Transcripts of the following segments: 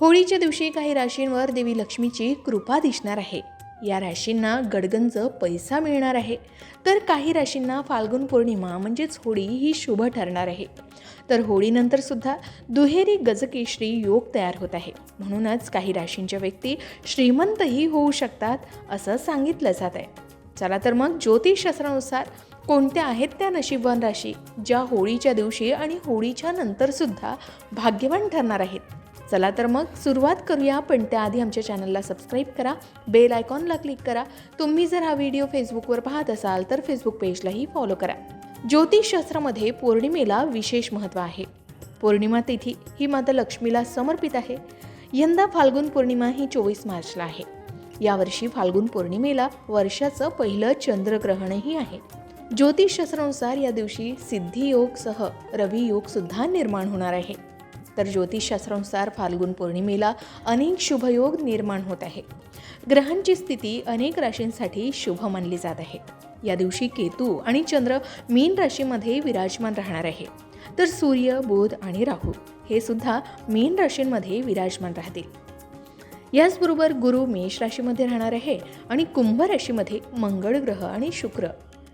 होळीच्या दिवशी काही राशींवर देवी लक्ष्मीची कृपा दिसणार आहे. या राशींना गडगंज पैसा मिळणार आहे. तर काही राशींना फाल्गुन पौर्णिमा म्हणजेच होळी ही शुभ ठरणार आहे. तर होळीनंतर सुद्धा दुहेरी गजकेश्री योग तयार होत आहे. म्हणूनच काही राशींच्या व्यक्ती श्रीमंतही होऊ शकतात असं सांगितलं जात आहे. चला तर मग ज्योतिषशास्त्रानुसार कोणत्या आहेत त्या नशीबवान राशी ज्या होळीच्या दिवशी आणि होळीच्या नंतरसुद्धा भाग्यवान ठरणार आहेत? चला तर मग सुरुवात करूया पण त्याआधी आमच्या चॅनलला सबस्क्राईब करा बेल आयकॉनला क्लिक करा. तुम्ही जर हा व्हिडिओ फेसबुकवर पाहत असाल तर फेसबुक पेजलाही फॉलो करा. ज्योतिषशास्त्रामध्ये पौर्णिमेला विशेष महत्त्व आहे. पौर्णिमा तिथी ही माता लक्ष्मीला समर्पित आहे. यंदा फाल्गुन पौर्णिमा ही चोवीस मार्चला आहे. यावर्षी फाल्गुन पौर्णिमेला वर्षाचं पहिलं चंद्रग्रहणही आहे. ज्योतिषशास्त्रानुसार या दिवशी सिद्धी रवियोगसुद्धा रवी योग सुद्धा निर्माण होणार आहे. तर ज्योतिषशास्त्रानुसार फाल्गुन पौर्णिमेला अनेक शुभयोग निर्माण होत आहे. ग्रहांची स्थिती अनेक राशींसाठी शुभ मानली जात आहे. या दिवशी केतू आणि चंद्र मीन राशीमध्ये विराजमान राहणार आहे. तर सूर्य बुध आणि राहू हे सुद्धा मीन राशींमध्ये विराजमान राहतील. याचबरोबर गुरु मेष राशीमध्ये राहणार आहे आणि कुंभ राशीमध्ये मंगळ ग्रह आणि शुक्र.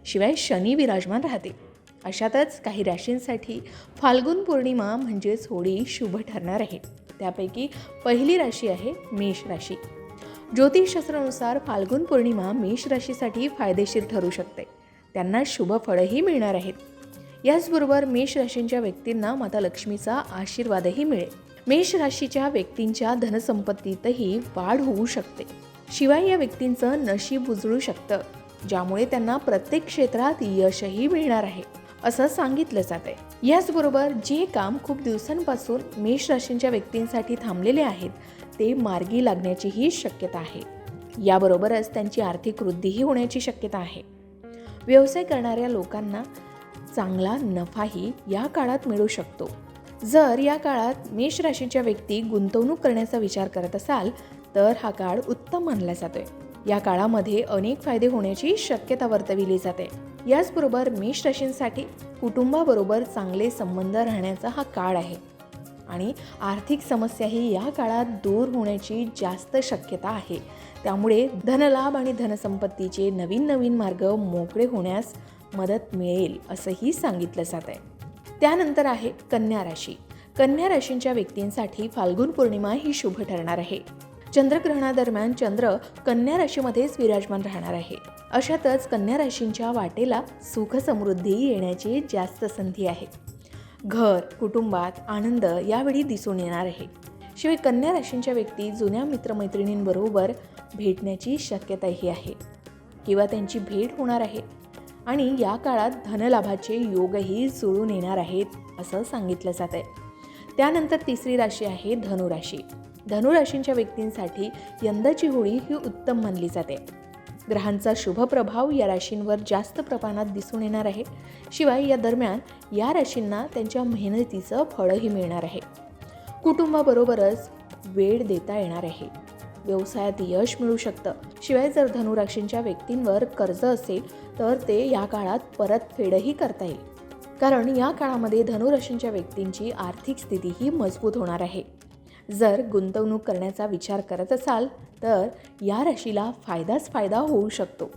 शिवाय शनी विराजमान राहतील. अशातच काही राशींसाठी फाल्गुन पौर्णिमा म्हणजेच होळी शुभ ठरणार आहे. त्यापैकी पहिली राशी आहे मेष राशी. ज्योतिषशास्त्रानुसार फाल्गुन पौर्णिमा मेष राशीसाठी फायदेशीर ठरू शकते. त्यांना शुभ फळंही मिळणार आहेत. याचबरोबर मेष राशींच्या व्यक्तींना माता लक्ष्मीचा आशीर्वादही मिळेल. मेष राशीच्या व्यक्तींच्या धनसंपत्तीतही वाढ होऊ शकते. शिवाय या व्यक्तींचं नशीब उजळू शकतं ज्यामुळे त्यांना प्रत्येक क्षेत्रात यशही मिळणार आहे. असं सांगितलं जात आहे याचबरोबर जे काम खूप दिवसांपासून मेष राशींच्या व्यक्तींसाठी थांबलेले आहेत ते मार्गी लागण्याचीही शक्यता आहे. याबरोबरच त्यांची आर्थिक वृद्धीही होण्याची शक्यता आहे. व्यवसाय करणाऱ्या लोकांना चांगला नफाही या काळात मिळू शकतो. जर या काळात मेष राशीच्या व्यक्ती गुंतवणूक करण्याचा विचार करत असाल तर हा काळ उत्तम मानला जातोय. या काळामध्ये अनेक फायदे होण्याची शक्यता वर्तविली जाते. याचबरोबर मेष राशींसाठी कुटुंबाबरोबर चांगले संबंध राहण्याचा हा काळ आहे. आणि आर्थिक समस्याही या काळात दूर होण्याची जास्त शक्यता आहे. त्यामुळे धनलाभ आणि धनसंपत्तीचे नवीन नवीन मार्ग मोकळे होण्यास मदत मिळेल असंही सांगितलं जात आहे त्यानंतर आहे कन्या राशी. कन्या राशींच्या व्यक्तींसाठी फाल्गुन पौर्णिमा ही शुभ ठरणार आहे. चंद्रग्रहणादरम्यान चंद्र कन्या राशीमध्येच विराजमान राहणार आहे. अशातच कन्या राशींच्या वाटेला सुख समृद्धी येण्याची जास्त संधी आहे. घर कुटुंबात आनंद यावेळी दिसून येणार आहे. शिवाय कन्या राशींच्या व्यक्ती जुन्या मित्रमैत्रिणींबरोबर भेटण्याची शक्यताही आहे किंवा त्यांची भेट होणार आहे. आणि या काळात धनलाभाचे योगही जुळून येणार आहेत असं सांगितलं जात आहे त्यानंतर तिसरी राशी आहे धनुराशी. धनुराशींच्या व्यक्तींसाठी यंदाची होळी ही उत्तम मानली जाते. ग्रहांचा शुभ प्रभाव या राशींवर जास्त प्रमाणात दिसून येणार आहे. शिवाय या दरम्यान या राशींना त्यांच्या मेहनतीचं फळही मिळणार आहे. कुटुंबाबरोबरच वेळ देता येणार आहे. व्यवसायात यश मिळू शकतं. शिवाय जर धनुराशींच्या व्यक्तींवर कर्ज असेल तर ते या काळात परतफेडही करता येईल. कारण या काळामध्ये धनुराशींच्या व्यक्तींची आर्थिक स्थितीही मजबूत होणार आहे. जर गुंतवणूक करण्याचा विचार करत असाल तर या राशीला फायदाच फायदा होऊ शकतो.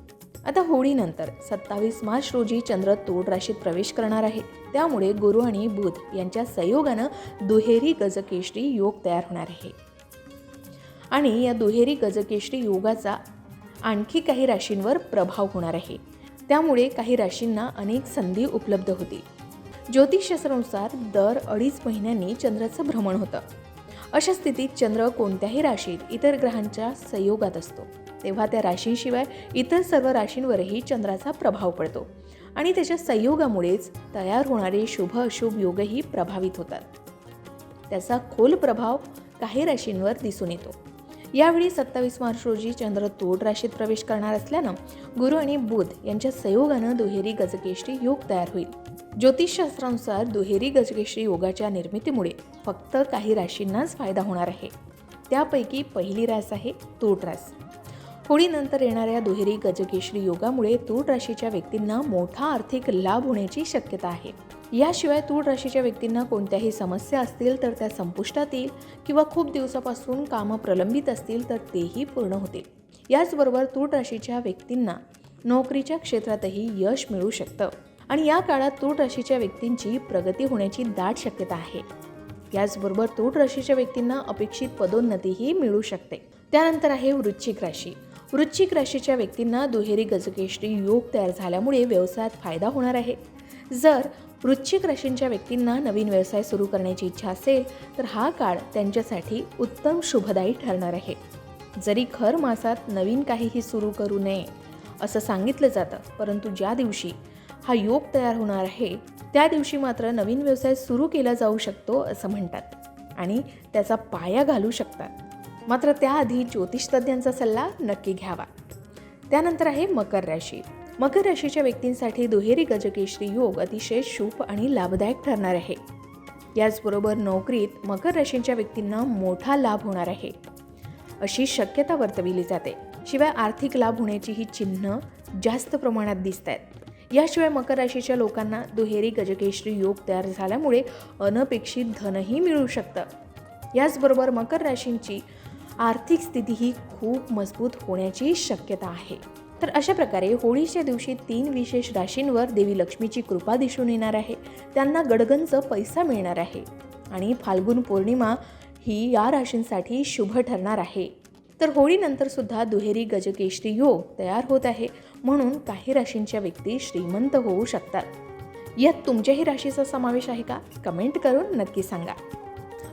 आता होळीनंतर सत्तावीस मार्च रोजी चंद्र तोड राशीत प्रवेश करणार आहे. त्यामुळे गुरु आणि बुध यांच्या संयोगानं दुहेरी गजकेश्री योग तयार होणार आहे. आणि या दुहेरी गजकेश्री योगाचा आणखी काही राशींवर प्रभाव होणार आहे. त्यामुळे काही राशींना अनेक संधी उपलब्ध होतील. ज्योतिषशास्त्रानुसार दर अडीच महिन्यांनी चंद्राचं भ्रमण होतं. अशा स्थितीत चंद्र कोणत्याही राशीत इतर ग्रहांच्या संयोगात असतो. तेव्हा त्या राशींशिवाय इतर सर्व राशींवरही चंद्राचा प्रभाव पडतो. आणि त्याच्या संयोगामुळेच तयार होणारे शुभ अशुभ योगही प्रभावित होतात. त्याचा खोल प्रभाव काही राशींवर दिसून येतो. यावेळी सत्तावीस मार्च रोजी चंद्र तोड राशीत प्रवेश करणार असल्यानं गुरु आणि बुध यांच्या संयोगानं दुहेरी गजकेष्टी योग तयार होईल. ज्योतिषशास्त्रानुसार दुहेरी गजकेशरी योगाच्या निर्मितीमुळे फक्त काही राशींनाच फायदा होणार आहे. त्यापैकी पहिली रास आहे तूट रास. होळीनंतर येणाऱ्या दुहेरी गजकेशरी योगामुळे तूळ राशीच्या व्यक्तींना मोठा आर्थिक लाभ होण्याची शक्यता आहे. याशिवाय तूळ राशीच्या व्यक्तींना कोणत्याही समस्या असतील तर त्या संपुष्टात येईल किंवा खूप दिवसापासून कामं प्रलंबित असतील तर तेही पूर्ण होतील. याचबरोबर तूळ राशीच्या व्यक्तींना नोकरीच्या क्षेत्रातही यश मिळू शकतं. आणि या काळात तूट राशीच्या व्यक्तींची प्रगती होण्याची दाट शक्यता आहे. याचबरोबर तूट राशीच्या व्यक्तींना अपेक्षित पदोन्नतीही मिळू शकते. त्यानंतर आहे वृश्चिक राशी. वृश्चिक राशीच्या व्यक्तींना दुहेरी गजकेश्री योग तयार झाल्यामुळे व्यवसायात फायदा होणार आहे. जर वृश्चिक राशींच्या व्यक्तींना नवीन व्यवसाय सुरू करण्याची इच्छा असेल तर हा काळ त्यांच्यासाठी उत्तम शुभदायी ठरणार आहे. जरी खर मासात नवीन काहीही सुरू करू नये असं सांगितलं जातं परंतु ज्या दिवशी हा योग तयार होणार आहे त्या दिवशी मात्र नवीन व्यवसाय सुरू केला जाऊ शकतो असं म्हणतात. आणि त्याचा पाया घालू शकतात. मात्र त्याआधी ज्योतिषतज्ञांचा सल्ला नक्की घ्यावा. त्यानंतर आहे मकर राशी. मकर राशीच्या व्यक्तींसाठी दुहेरी गजकेश्री योग अतिशय शुभ आणि लाभदायक ठरणार आहे. याचबरोबर नोकरीत मकर राशींच्या व्यक्तींना मोठा लाभ होणार आहे. अशी शक्यता वर्तविली जाते. शिवाय आर्थिक लाभ होण्याची ही चिन्ह जास्त प्रमाणात दिसत आहेत याशिवाय मकर राशीच्या लोकांना दुहेरी गजकेश्री योग तयार झाल्यामुळे अनपेक्षित धनही मिळू शकतं. याचबरोबर मकर राशींची आर्थिक स्थितीही खूप मजबूत होण्याची शक्यता आहे. तर अशा प्रकारे होळीच्या दिवशी तीन विशेष राशींवर देवी लक्ष्मीची कृपा दिसून येणार आहे. त्यांना गडगंज पैसा मिळणार आहे. आणि फाल्गुन पौर्णिमा ही या राशींसाठी शुभ ठरणार आहे. तर होळीनंतर सुद्धा दुहेरी गजकेश्री योग तयार होत आहे. म्हणून काही राशींच्या व्यक्ती श्रीमंत होऊ शकतात. यात तुमच्याही राशीचा समावेश आहे का? कमेंट करून नक्की सांगा.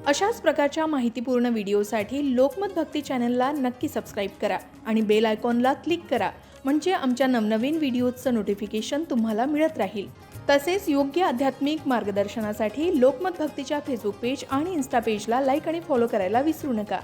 अशाच प्रकारच्या माहितीपूर्ण व्हिडिओसाठी लोकमत भक्ती चॅनलला नक्की सबस्क्राईब करा आणि बेल आयकॉनला क्लिक करा म्हणजे आमच्या नवनवीन व्हिडिओजचं नोटिफिकेशन तुम्हाला मिळत राहील. तसेच योग्य आध्यात्मिक मार्गदर्शनासाठी लोकमत भक्तीच्या फेसबुक पेज आणि इन्स्टा पेजला लाईक आणि फॉलो करायला विसरू नका.